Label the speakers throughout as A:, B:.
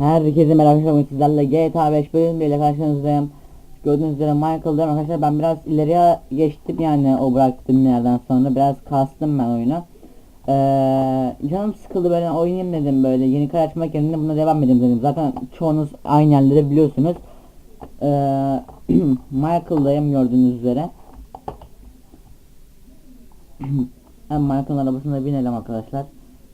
A: Herkese merhaba arkadaşlar sizlerle GTA 5 bölümüyle karşınızdayım. Gördüğünüz üzere Michael'dayım arkadaşlar ben biraz ileriye geçtim yani o bıraktığım yerden sonra biraz kastım ben oyunu. Ee, canım sıkıldı böyle oynayayım dedim böyle yeni kare açmak yerine buna devam edeyim dedim. Zaten çoğunuz aynı yerleri biliyorsunuz. Ee, Michael'dayım gördüğünüz üzere. Hem Michael'ın arabasına binelim arkadaşlar.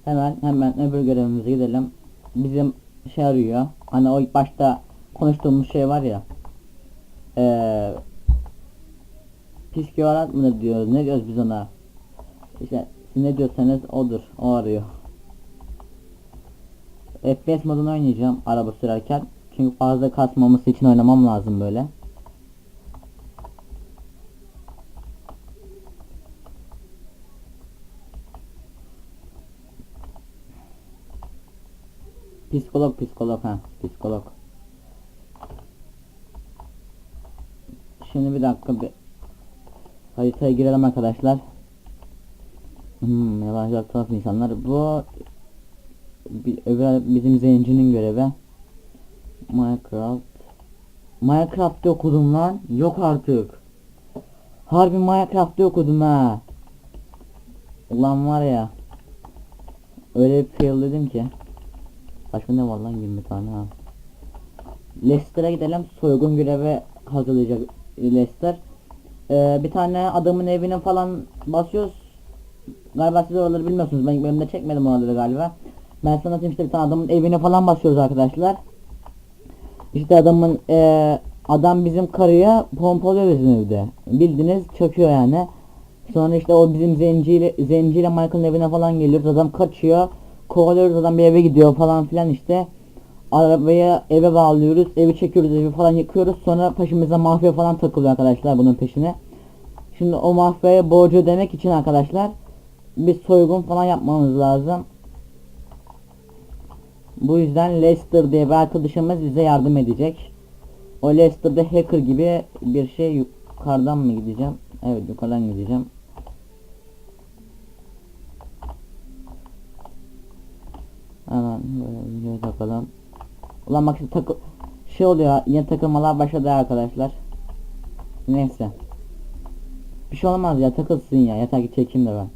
A: Hemen hemen öbür görevimize gidelim. Bizim şey arıyor. Hani o başta konuştuğumuz şey var ya. Eee Psikorat mı diyoruz? Ne diyoruz biz ona? İşte ne diyorsanız odur. O arıyor. FPS modunu oynayacağım araba sürerken. Çünkü fazla kasmaması için oynamam lazım böyle. Psikolog psikolog ha psikolog. Şimdi bir dakika bir haritaya girelim arkadaşlar. Hmm, yabancı taraf insanlar. Bu bir, öbür bizim zencinin görevi. Minecraft. Minecraft'ta okudum lan. Yok artık. Harbi Minecraft'ta okudum ha. Ulan var ya. Öyle bir fail dedim ki. Başka ne var lan 20 tane ha. Leicester'a gidelim. Soygun görevi hazırlayacak Leicester. Ee, bir tane adamın evine falan basıyoruz. Galiba siz oraları bilmiyorsunuz. Ben bölümde çekmedim oraları galiba. Ben sana atayım işte bir tane adamın evine falan basıyoruz arkadaşlar. İşte adamın ee, adam bizim karıya pompalıyor bizim evde. Bildiniz çöküyor yani. Sonra işte o bizim zenciyle zenciyle Michael'ın evine falan geliyoruz. Adam kaçıyor. Kovalıyoruz adam bir eve gidiyor falan filan işte. Arabaya eve bağlıyoruz. Evi çekiyoruz evi falan yıkıyoruz. Sonra peşimize mafya falan takılıyor arkadaşlar bunun peşine. Şimdi o mafyaya borcu ödemek için arkadaşlar bir soygun falan yapmamız lazım. Bu yüzden Lester diye bir arkadaşımız bize yardım edecek. O Lester'da hacker gibi bir şey yukarıdan mı gideceğim? Evet yukarıdan gideceğim. Hemen böyle videoya takalım. Ulan bak şimdi takı şey oluyor yine takılmalar başladı arkadaşlar. Neyse. Bir şey olmaz ya takılsın ya yeter ki çekeyim de ben.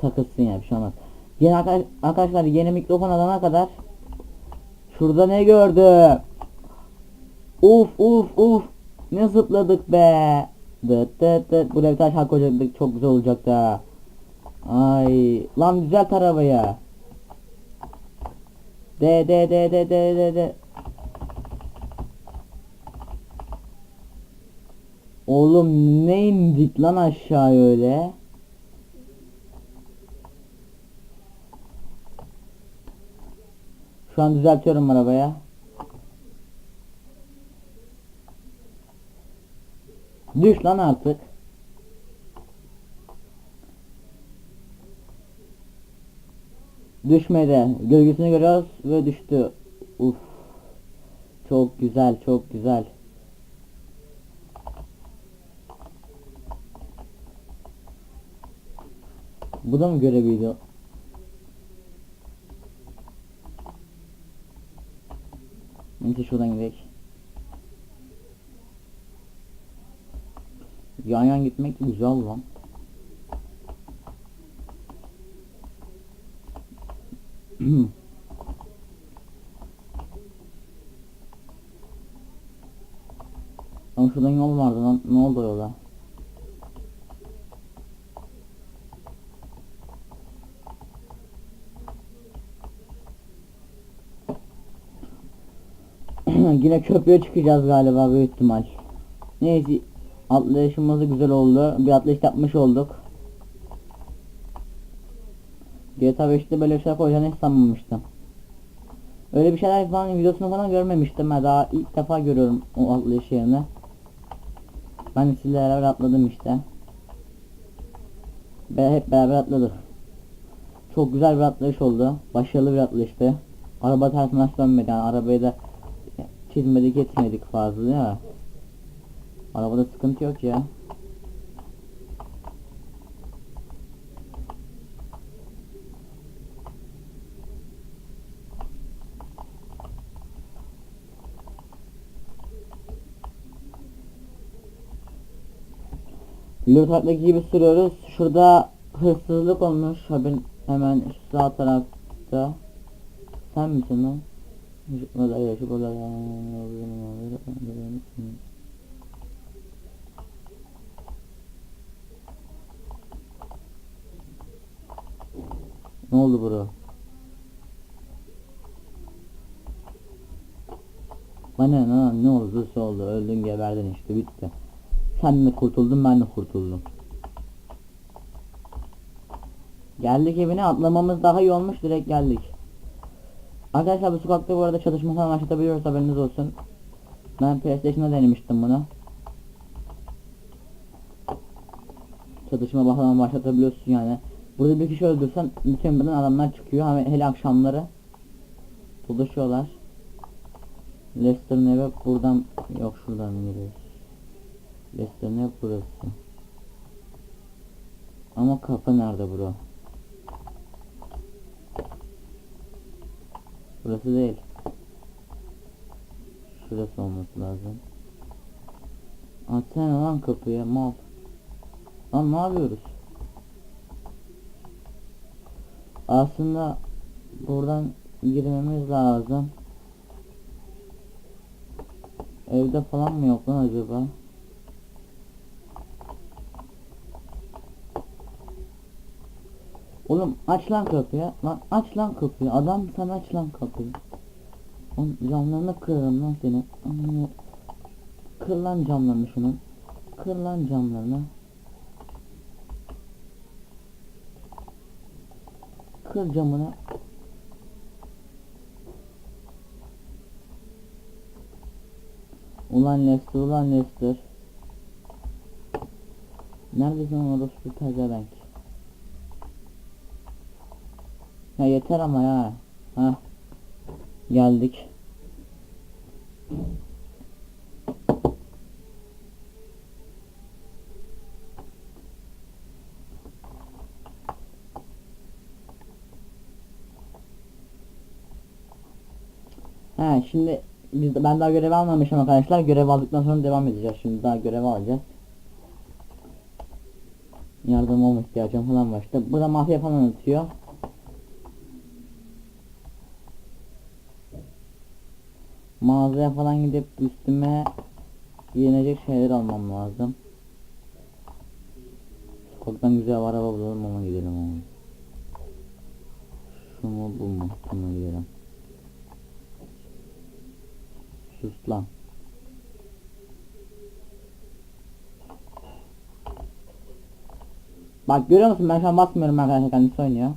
A: Takılsın ya bir şey olmaz. Yeni arkadaş, arkadaşlar yeni mikrofon alana kadar Şurada ne gördüm? Uf uf uf. Ne zıpladık be. Dıt dıt dıt. Buraya bir taş hak. Çok güzel olacaktı. Ay. Lan düzelt arabayı. De de de de de de de. Oğlum ne indik lan aşağı öyle? Şu an düzeltiyorum arabaya. Düş lan artık. Düşmedi. Gölgesini görüyoruz ve düştü. Uf. Çok güzel, çok güzel. Bu da mı göreviydi? Neyse şuradan gidelim. Yan yan gitmek güzel lan. Ama şuradan yol vardı lan. Ne oldu yola? Yine köprüye çıkacağız galiba büyük ihtimal. Neyse atlayışımız güzel oldu. Bir atlayış yapmış olduk. GTA 5'te böyle bir şey koyacağını hiç sanmamıştım. Öyle bir şeyler falan videosunu falan görmemiştim ben daha ilk defa görüyorum o atlayış yerini. Ben sizle beraber atladım işte. Ve hep beraber atladık. Çok güzel bir atlayış oldu. Başarılı bir atlayıştı. Araba tersine dönmedi yani arabayı da çizmedik etmedik fazla ya. Arabada sıkıntı yok ya. Lütfaktaki gibi sürüyoruz. Şurada hırsızlık olmuş. Haberin hemen sağ tarafta. Sen misin lan? Ne oldu bro? Bana ne ne oldu oldu öldün geberdin işte bitti. Sen mi kurtuldun ben de kurtuldum. Geldik evine atlamamız daha iyi olmuş direkt geldik. Arkadaşlar bu sokakta bu arada çalışma falan başlatabiliyoruz haberiniz olsun. Ben PlayStation'da denemiştim bunu. Çatışma falan başlatabiliyorsun yani. Burada bir kişi öldürsen bütün birden adamlar çıkıyor. Hani hele akşamları buluşuyorlar. Leicester'ın evi buradan yok şuradan giriyoruz. Leicester'ın evi burası. Ama kapı nerede bro? Burası değil. Şurası olması lazım. Açsana lan kapıyı mal. Lan ne yapıyoruz? Aslında buradan girmemiz lazım. Evde falan mı yok lan acaba? Oğlum aç lan kapıyı. Lan aç lan kapıyı. Adam sen aç lan kapıyı. Oğlum camlarını kırarım lan seni. Amına- Kır lan camlarını şunun. Kır lan camlarını. Kır camını. Ulan Lester ulan Lester. Neredesin orospu pezevenk? Ya yeter ama ya. Ha. Geldik. Ha şimdi biz ben daha görev almamışım arkadaşlar. Görev aldıktan sonra devam edeceğiz. Şimdi daha görev alacağız. Yardım olma ihtiyacım falan var işte. Burada mafya falan atıyor. Mağazaya falan gidip üstüme giyinecek şeyler almam lazım. Sokaktan güzel bir araba bulalım ama gidelim ama. Şu mu bu mu? Buna gidelim. Sus lan. Bak görüyor musun ben şu an basmıyorum arkadaşlar kendisi oynuyor.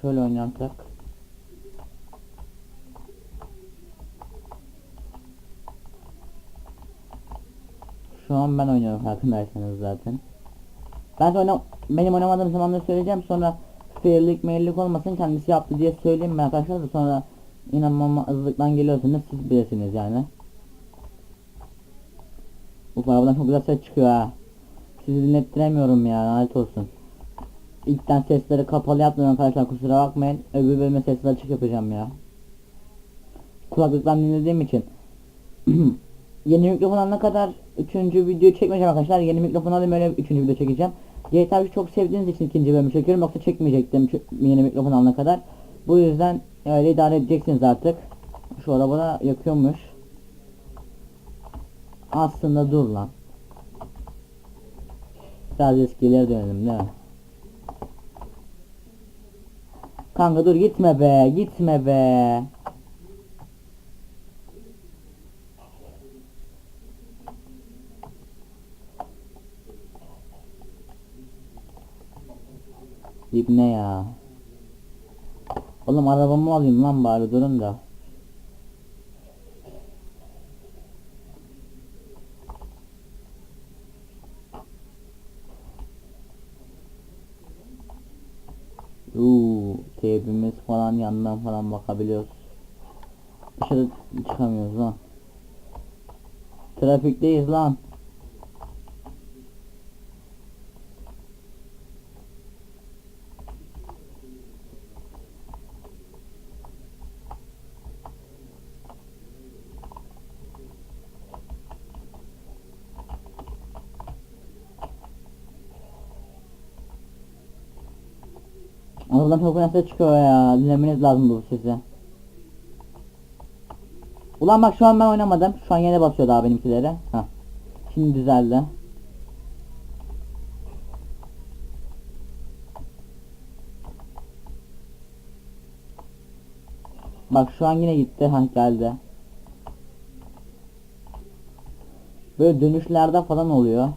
A: Şöyle oynarsak. Şu an ben oynuyorum farkındaysanız zaten. Ben oyna benim oynamadığım zaman da söyleyeceğim sonra fairlik maillik olmasın kendisi yaptı diye söyleyeyim ben arkadaşlar da sonra inanmamazlıktan geliyorsunuz siz bilirsiniz yani. Bu arabadan çok güzel ses çıkıyor ha. Sizi dinlettiremiyorum ya lanet olsun. İlkten sesleri kapalı yaptım arkadaşlar kusura bakmayın. Öbür bölüme sesleri açık yapacağım ya. Kulaklıktan dinlediğim için. Yeni mikrofon alana kadar üçüncü video çekmeyeceğim arkadaşlar. Yeni mikrofon alayım öyle üçüncü video çekeceğim. GTA 3 çok sevdiğiniz için ikinci bölümü çekiyorum. Yoksa çekmeyecektim yeni mikrofon alana kadar. Bu yüzden öyle idare edeceksiniz artık. Şu arabada yakıyormuş. Aslında dur lan. Biraz eskileri dönelim değil mi? Kanka dur gitme be gitme be. İbne ya. Oğlum arabamı alayım lan bari durun da. Uuu teybimiz falan yandan falan bakabiliyoruz. Dışarı çıkamıyoruz lan. Trafikteyiz lan. Arkadan çok fena ses çıkıyor ya. Dinlemeniz lazım bu sesi. Ulan bak şu an ben oynamadım. Şu an yine basıyor daha benimkileri. Heh. Şimdi düzeldi. Bak şu an yine gitti. Ha geldi. Böyle dönüşlerde falan oluyor.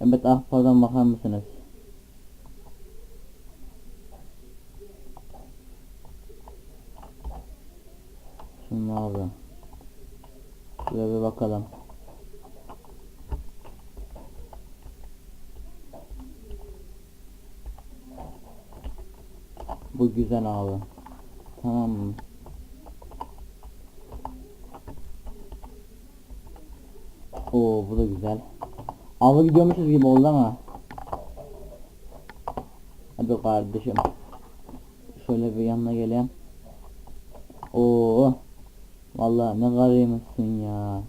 A: Evet ah pardon bakar mısınız? Şimdi abi. Şöyle bir bakalım. Bu güzel abi. Tamam mı? Oo bu da güzel. Avı gidiyormuşuz gibi oldu ama. Hadi kardeşim. Şöyle bir yanına geleyim. Oo. Vallahi ne karıymışsın ya.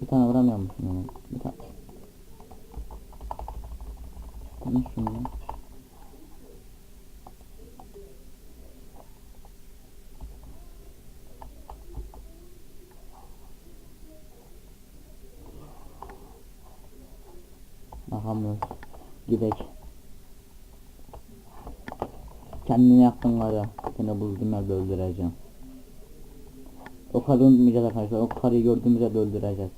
A: Bir tane vuramıyor musun? Bir tane. Ne şunu? Bakamıyoruz. Gidek. Kendini yaktın var ya. Seni bulduğum yerde öldüreceğim. O karıyı unutmayacağız arkadaşlar. O karıyı gördüğümüzde de öldüreceğiz.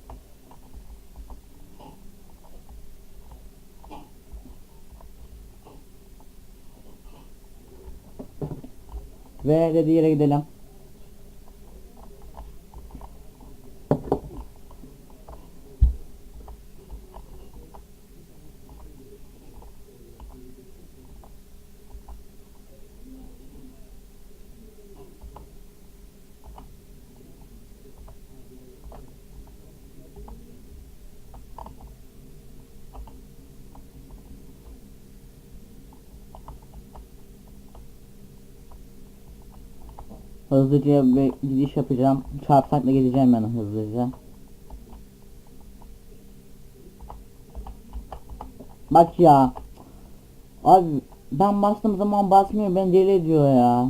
A: Ve dediği yere gidelim. Hızlıca bir gidiş yapacağım. Çarpsakla gideceğim ben hızlıca. Bak ya. Abi ben bastığım zaman basmıyor ben deli ediyor ya.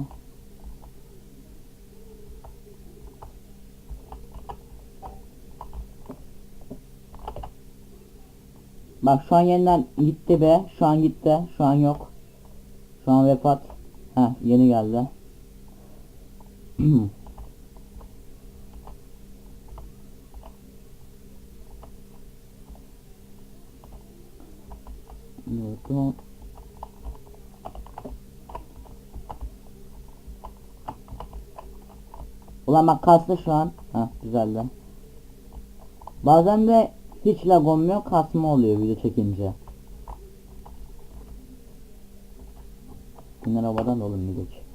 A: Bak şu an yeniden gitti be. Şu an gitti. Şu an yok. Şu an vefat. Ha yeni geldi. Burada Ulan bak kastı şu an. Ha güzeldi. Bazen de hiç lag olmuyor kasma oluyor video çekince. Bunlar havadan da oğlum bir geç.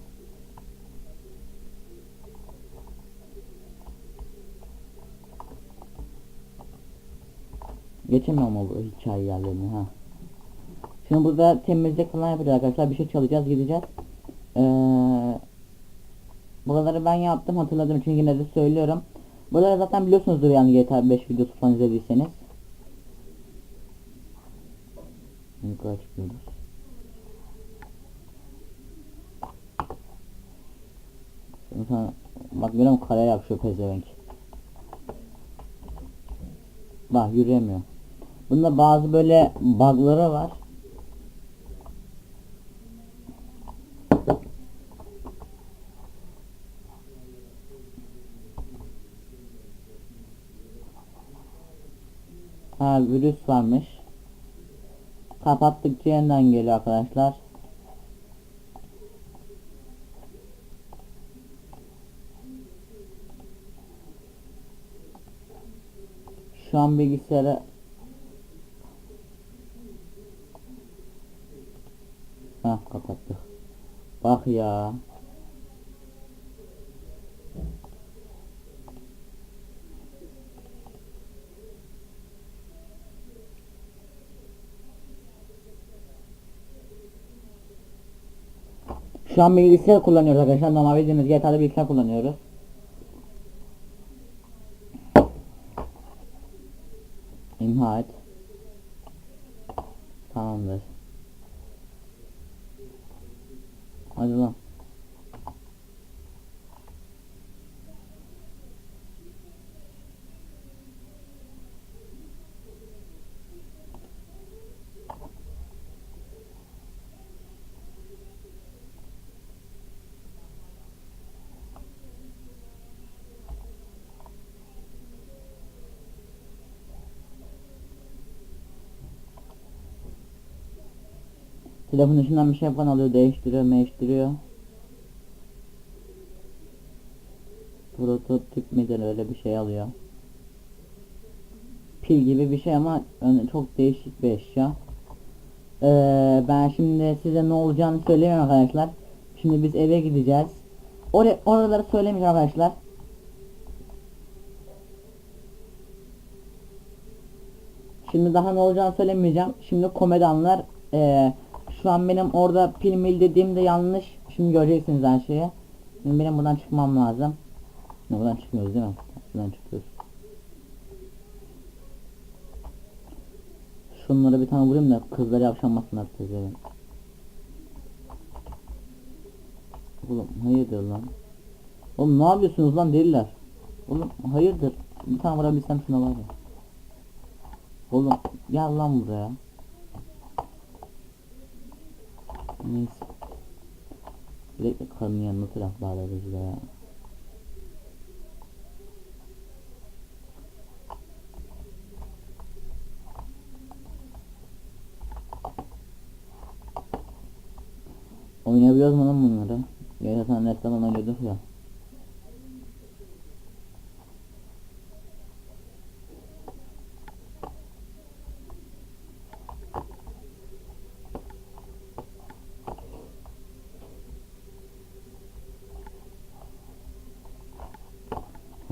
A: Geçemiyorum o hikaye yerlerini ha. Şimdi burada temizlik falan yapacağız arkadaşlar. Bir şey çalacağız gideceğiz. Ee, buraları ben yaptım hatırladım çünkü yine de söylüyorum. Buraları zaten biliyorsunuzdur yani GTA 5 videosu falan izlediyseniz. Yukarı çıkıyoruz. Sana, bak görüyor musun kaleye yapışıyor pezevenk. Bak yürüyemiyor. Bunda bazı böyle bug'ları var. Ha virüs varmış. Kapattıkça yeniden geliyor arkadaşlar. Şu an bilgisayara ya. Şu an bilgisayar kullanıyoruz arkadaşlar. Normal bildiğimiz GTA'da bilgisayar kullanıyoruz. İmha et. Tamamdır. Hadi lan. Telefon içinden bir şey yapan alıyor, değiştiriyor, değiştiriyor. Prototip midir öyle bir şey alıyor. Pil gibi bir şey ama çok değişik bir eşya. Ee, ben şimdi size ne olacağını söyleyeyim arkadaşlar. Şimdi biz eve gideceğiz. Oraya oraları söylemeyeceğim arkadaşlar. Şimdi daha ne olacağını söylemeyeceğim. Şimdi komedi anlar. Şu an benim orada pil mil dediğim de yanlış. Şimdi göreceksiniz her şeyi. Şimdi benim buradan çıkmam lazım. Ne buradan çıkmıyoruz değil mi? Buradan çıkıyoruz. Şunlara bir tane vurayım da kızları yapşanmasınlar tezleri. Oğlum hayırdır lan? Oğlum ne yapıyorsunuz lan deliler? Oğlum hayırdır? Bir tane vurabilsem şuna var ya. Oğlum gel lan buraya. Neyse. Direkt karının yanına taraf bağlarız ya. Oynayabiliyoruz mu lan bunları? Sen resmen oynuyorduk ya.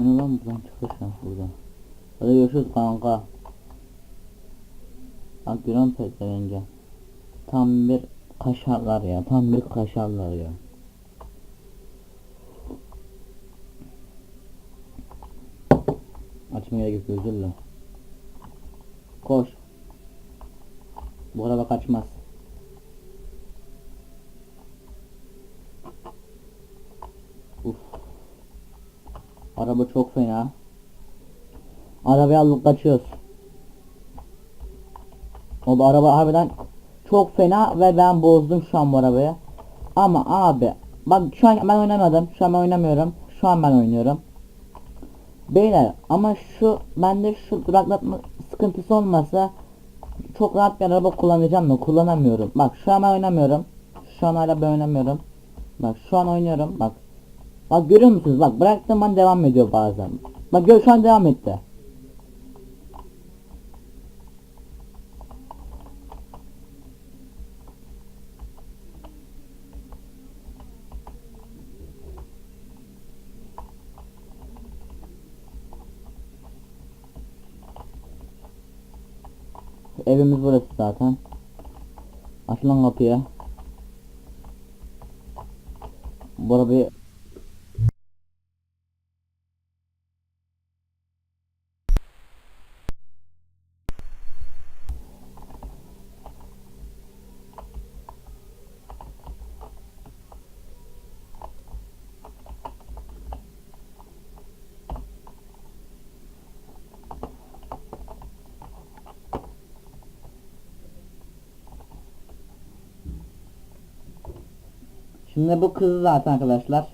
A: Hani lan buradan çıkış ya buradan. Hadi görüşürüz kanka. Bak görüyor musun petlerince? Tam bir kaşarlar ya. Tam bir kaşarlar ya. Açmaya gerek yok. Koş. Bu araba kaçmaz. Araba çok fena. Arabaya alıp kaçıyoruz. O bu araba harbiden çok fena ve ben bozdum şu an bu arabayı. Ama abi bak şu an ben oynamadım. Şu an ben oynamıyorum. Şu an ben oynuyorum. Beyler ama şu bende şu duraklatma sıkıntısı olmasa çok rahat bir araba kullanacağım da kullanamıyorum. Bak şu an ben oynamıyorum. Şu an hala ben oynamıyorum. Bak şu an oynuyorum. Bak. Bak görüyor musunuz? Bak bıraktım ben devam ediyor bazen. Bak gör şu an devam etti. Evimiz burası zaten. Aç lan kapıyı. Bu arabayı Şimdi bu kız zaten arkadaşlar.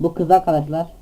A: Bu kız arkadaşlar.